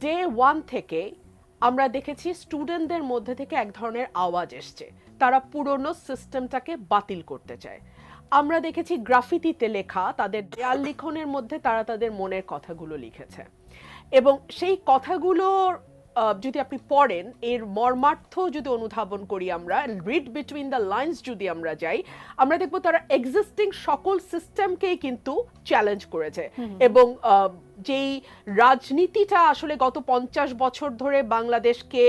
Day one থেকে আমরা দেখেছি স্টুডেন্টদের মধ্যে থেকে এক ধরনের আওয়াজ এসছে। তারা পুরনো সিস্টেমটাকে বাতিল করতে চায়। আমরা দেখেছি গ্রাফিতিতে লেখা তাদের দেয়াল লিখনের মধ্যে তারা তাদের মনের কথাগুলো লিখেছে। এবং সেই কথাগুলোর যদি আপনি পড়েন এর মর্মার্থ যদি অনুধাবন করি আমরা রিড বিটুইন দ্য লাইন্স যদি আমরা যাই আমরা দেখব তারা এক্সিস্টিং সকল সিস্টেমকেই কিন্তু চ্যালেঞ্জ করেছে। এবং যেই রাজনীতিটা আসলে গত পঞ্চাশ বছর ধরে বাংলাদেশকে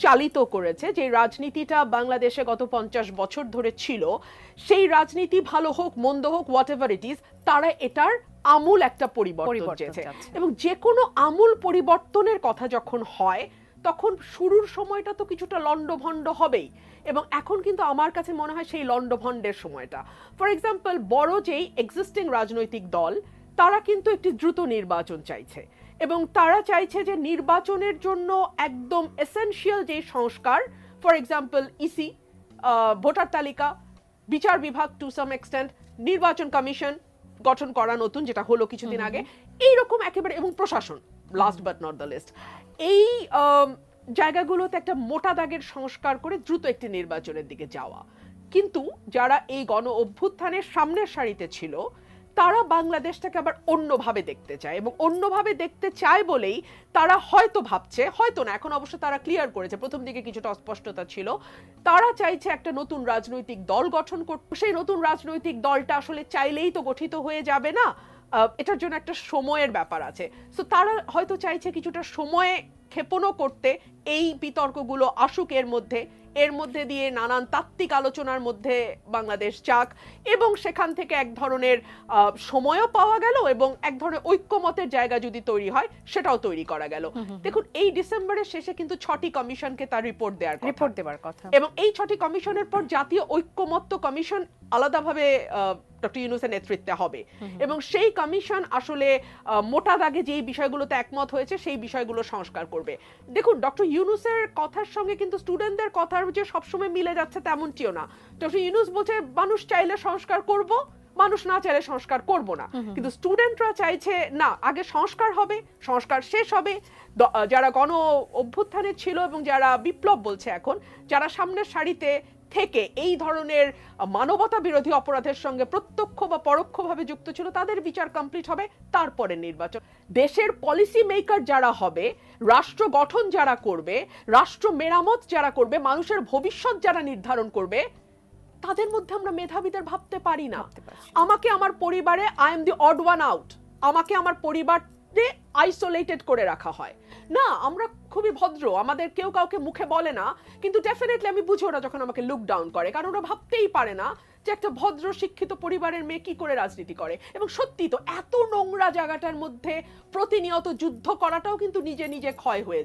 চালিত করেছে যে রাজনীতিটা বাংলাদেশে গত পঞ্চাশ বছর ধরে ছিল সেই রাজনীতি ভালো হোক মন্দ হোক হোয়াট এভার ইট ইজ তারা এটার আমূল একটা পরিবর্তন চেয়েছে এবং যে কোনো আমূল পরিবর্তনের কথা যখন হয় তখন শুরুর সময়টা তো কিছুটা লণ্ডভণ্ড হবেই। এবং এখন কিন্তু আমার কাছে মনে হয় সেই লণ্ডভণ্ডের সময়টা। ফর এক্সাম্পল বড় যেই এক্সিস্টিং রাজনৈতিক দল তারা কিন্তু একটি দ্রুত নির্বাচন চাইছে। এবং তারা চাইছে যে নির্বাচনের জন্য একদম এসেনশিয়াল যে সংস্কার ফর এক্সাম্পল ইসি ভোটার তালিকা বিচার বিভাগ টু সাম এক্সটেন্ট নির্বাচন কমিশন গঠন করা নতুন যেটা হলো কিছুদিন আগে এইরকম একেবারে এবং প্রশাসন last but not the least এই জায়গাগুলোতে একটা মোটা দাগের সংস্কার করে দ্রুত একটি নির্বাচনের দিকে যাওয়া। কিন্তু যারা এই গণ অভ্যুত্থানের সামনের সারিতে ছিল তারা বাংলাদেশটাকে আবার অন্যভাবে দেখতে চায় এবং অন্যভাবে দেখতে চায় বলেই তারা হয়তো ভাবছে, হয়তো না, এখন অবশ্য তারা ক্লিয়ার করেছে, প্রথম দিকে কিছুটা অস্পষ্টতা ছিল। তারা চাইছে একটা নতুন রাজনৈতিক দল গঠন করতে সেই নতুন রাজনৈতিক দলটা আসলে চাইলেই তো গঠিত হয়ে যাবে না। এটার জন্য একটা সময়ের ব্যাপার আছে। সো তারা হয়তো চাইছে কিছুটা সময়ে ক্ষেপণও করতে, এই বিতর্কগুলো আসুক এর মধ্যে এর মধ্যে দিয়ে নানান তাত্ত্বিক আলোচনার মধ্যে বাংলাদেশ যাক এবং সেখান থেকে এক ধরনের সময়ও পাওয়া গেল এবং এক ধরনের ঐক্যমতের জায়গা যদি তৈরি হয় সেটাও তৈরি করা গেল। দেখুন এই ডিসেম্বরের শেষে কিন্তু ছটি কমিশনকে তার রিপোর্ট দেওয়ার রিপোর্ট দেওয়ার কথা। এবং এই ছটি কমিশনের পর জাতীয় ঐক্যমত্য কমিশন আলাদাভাবে ডক্টর ইউনুসের নেতৃত্বে হবে। এবং সেই কমিশন আসলে মোটা দাগে যেই বিষয়গুলোতে একমত হয়েছে সেই বিষয়গুলো সংস্কার করবে। দেখুন ডক্টর ইউনুসের কথার সঙ্গে কিন্তু স্টুডেন্টদের কথার যে সবসময় মিলে যাচ্ছে তেমনটিও না। ডক্টর ইউনুস বলছে মানুষ চাইলে সংস্কার করব মানুষ না চাইলে সংস্কার করব না। কিন্তু স্টুডেন্টরা চাইছে না আগে সংস্কার হবে সংস্কার শেষ হবে। যারা গণ অভ্যুত্থানে ছিল এবং যারা বিপ্লব বলছে এখন যারা সামনের সারিতে থেকে এই ধরনের মানবতা বিরোধী অপরাধের সঙ্গে প্রত্যক্ষ বা পরোক্ষভাবে যুক্ত ছিল তাদের বিচার কমপ্লিট হবে তারপরে নির্বাচন। দেশের পলিসি মেকার যারা হবে রাষ্ট্র গঠন যারা করবে রাষ্ট্র মেরামত যারা করবে মানুষের ভবিষ্যৎ যারা নির্ধারণ করবে তাদের মধ্যে আমরা মেধাবীদের ভাবতে পারি না। আমাকে আমার পরিবারে I am the odd one out আমাকে আমার পরিবারে আইসোলেটেড করে রাখা হয়। না, আমরা খুবই ভদ্র, আমাদের কেউ কাউকে মুখে বলে না, কিন্তু ডেফিনেটলি আমি বুঝি ওরা যখন আমাকে লুক ডাউন করে, কারণ ওরা ভাবতেই পারে না যে একটা ভদ্র, শিক্ষিত পরিবারের মেয়ে কী করে রাজনীতি করে। এবং সত্যি তো, এত নোংরা জায়গাটার মধ্যে প্রতিনিয়ত যুদ্ধ করাটাও কিন্তু নিজে নিজে ক্ষয় হয়ে যায়।